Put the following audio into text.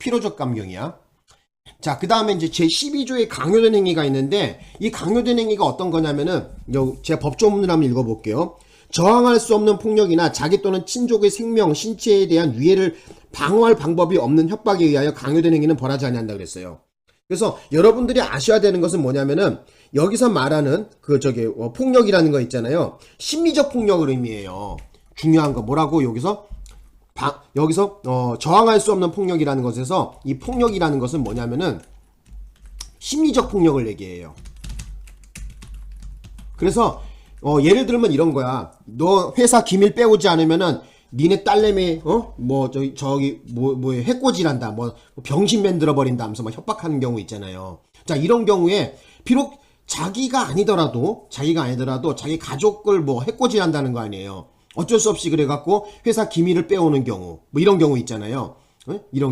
필요적 감경이야. 자, 그 다음에 이제 제12조의 강요된 행위가 있는데, 이 강요된 행위가 어떤 거냐면은, 요, 제 법조문을 한번 읽어볼게요. 저항할 수 없는 폭력이나 자기 또는 친족의 생명, 신체에 대한 위해를 방어할 방법이 없는 협박에 의하여 강요된 행위는 벌하지 아니한다 그랬어요. 그래서 여러분들이 아셔야 되는 것은 뭐냐면은, 여기서 말하는 그 저기 어, 폭력이라는 거 있잖아요. 심리적 폭력을 의미해요. 중요한 거 뭐라고 여기서 바- 여기서 어, 저항할 수 없는 폭력이라는 것에서 이 폭력이라는 것은 뭐냐면은 심리적 폭력을 얘기해요. 그래서 어, 예를 들면 이런 거야. 너 회사 기밀 빼오지 않으면은 니네 딸내미 어뭐 저기 저기 뭐 뭐에 해코지란다. 뭐 병신 만들어 버린다 하면서 막 협박하는 경우 있잖아요. 자 이런 경우에 비록 자기가 아니더라도 자기가 아니더라도 자기 가족을 뭐 해코지한다는 거 아니에요. 어쩔 수 없이 그래갖고 회사 기밀을 빼오는 경우 뭐 이런 경우 있잖아요. 어? 이런